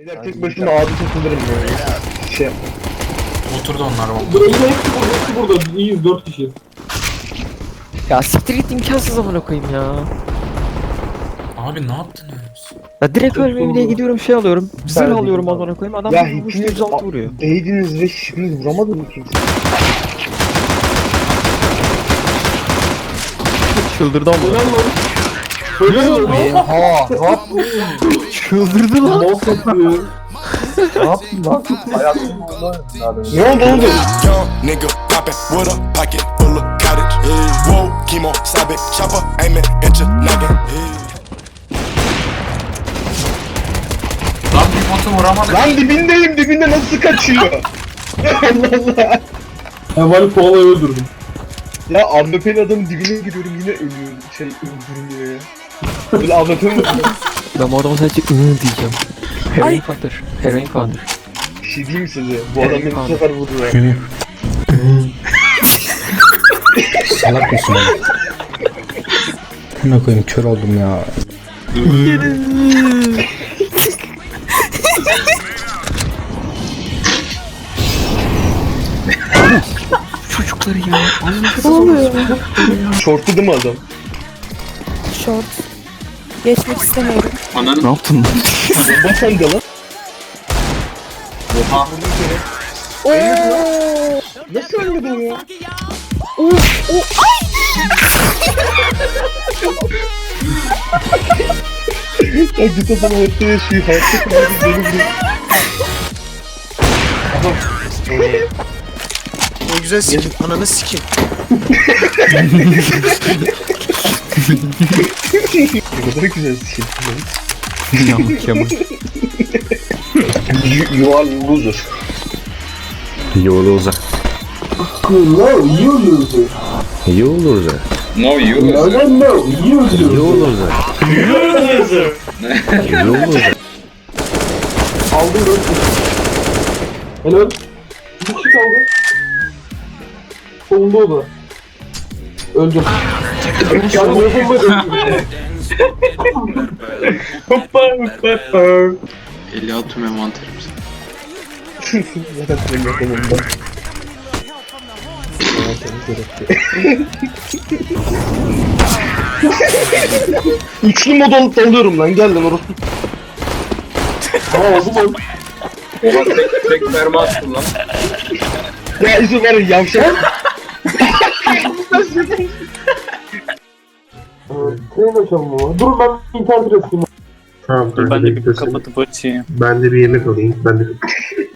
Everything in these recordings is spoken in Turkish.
Beyler tek başına abi takılırım böyle. Şey. Oturdu onlar bomba. Burası hepsi burada, hepsi burada. İyiyiz, dört kişiyiz. Ya siktir git imkansız amına koyayım ya. Abi ne yaptınız? Ya direkt ölmeyeyim diye gidiyorum şey alıyorum. Zırh alıyorum amına koyayım adam Ya hepiniz 106 vuruyor. değdiniz ve hiçbiriniz vuramadınız mı kimse? Çıldırdı amına. Helal lan. Helal lan. Oha! Ne yaptın? Çıldırdı lan. Bol satıyor. Ne yaptın lan? Hayatım Ne oldu oldu? Young nigga poppin' with a pocket full of cottage. Whoa, chemo, it, chopper, aim it at your noggin. Lan bir botu vuramadık. Lan dibindeyim dibinde nasıl kaçıyor? Allah Allah. Hevali kovalayı öldürdüm. Ya AWP'li adamın dibine giriyorum yine ölüyor. Şey öldürmüyor ya. Böyle AWP mi? Ben bu adama sadece ıı diyeceğim. Heroin faktör. Heroin faktör. Bir şey diyeyim mi size? Bu adam beni bu sefer vurur ya. Salak mısın? Amına koyayım kör oldum ya. Çocukları ya. Ne oluyor? Şortlu değil mi adam? Short. Geçmek istemiyorum. Ne yaptın lan? Bomba sende lan. Nasıl ölmedin ya? ya git adam hayatta yaşıyor. Hayatta kalıyor. Beni vuruyor. Ne güzel sikim. Ananı sikim. Ne kadar güzel şey. Yamuk yamuk. You, you are loser. Yolu uza. No, you loser. Yolu uza. No you. No, no, no, you loser. Yolu uza. Yolu uza. Aldım dört kişi. Helal. Bir kişi kaldı. Solunda o da. Öldüm. Hoppa hoppa hoppa. 56 tüm envanterimiz. Zaten senin yakınında. Üçlü mod alıp dalıyorum lan gel lan orası. Aa aldım lan. Tek mermi attım lan. Ya izin verin yavşak. Senin açalım ama. Dur ben internet resmini. Tamam kanka. Ben de bir bekliyorsun. kapatıp açayım. Ben de bir yemek alayım. Ben de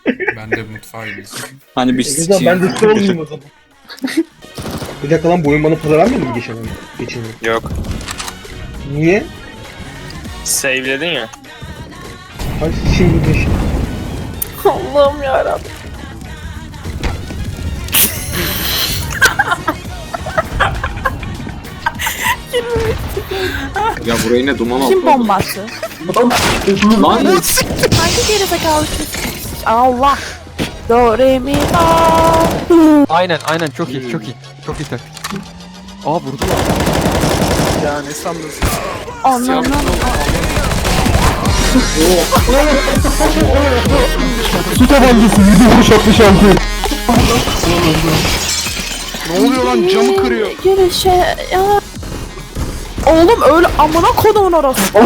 Ben de mutfağa gideyim. Hani bir E, Güzel ben de sıra olayım o zaman. Bir dakika lan bu oyun bana para vermedi mi geçen ay? Geçen ay. Yok. Niye? Save'ledin ya. Ay şimdi de şey. Allah'ım yarabbim. Ya buraya yine duman aldı. Kim bombası? Lan Hangi gerizekalı çocuk? Allah. Do, re, mi, fa. Aynen aynen çok iyi çok iyi. Çok iyi taktik. Aa vurdu lan. Ya ne sandın? Anlamam. Su tabancası 7 vuruş 66. Ne oluyor lan camı kırıyor. Gene şey ya. Oğlum öyle amına kodumun orası.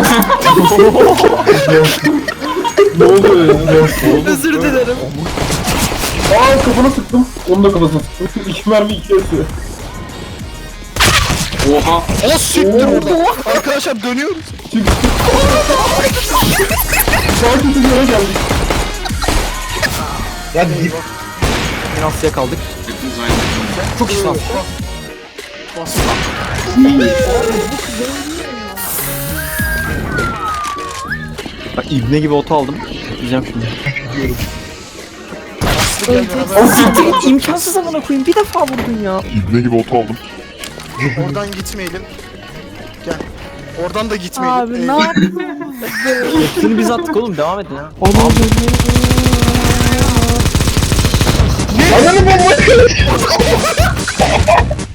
Ne oluyor ya? Özür dilerim. Aa kafana sıktım. Onu da kafasına sıktım. İki mermi iki esiyor. oha. O siktir orada. Arkadaşlar dönüyoruz. Sakin yere geldik. Ya dip Yine kaldık. Hepimiz aynı. Çok iyi lan. Bak ibne gibi oto aldım. Diyeceğim şimdi. Siktir imkansız amına koyayım. Bir defa vurdun ya. Oradan gitmeyelim. Gel. Oradan da gitmeyelim. Abi Ee, ne yaptın? Hepsini biz attık oğlum devam edin ya. Ananı bomba.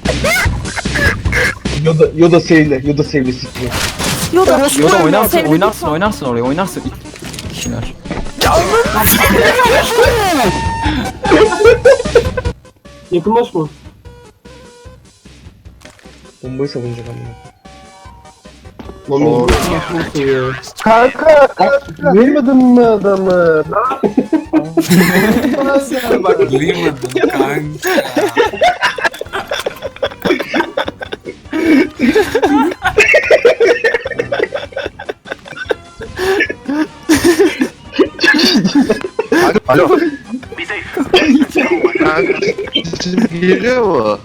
Yoda Yoda sevle Yoda sevle siktir. Yoda. Yoda oynarsın Sevdim oynarsın lütfen. oynarsın oraya oynarsın. İki kişiler. Yakınlaşma. Bombayı savunacak amına. Lan. Kanka. Duymadın mı adamı? Duymadın kanka. Alo. Sesim geliyor mu?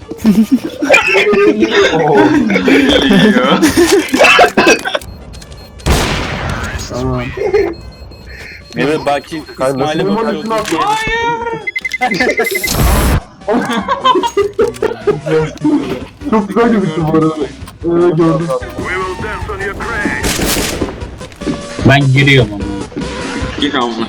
Evet belki İsmail'e bakıyordum. Çok güzel gözüktü bu arada. Ee, gördüm. Ben giriyorum ama. Gir ama.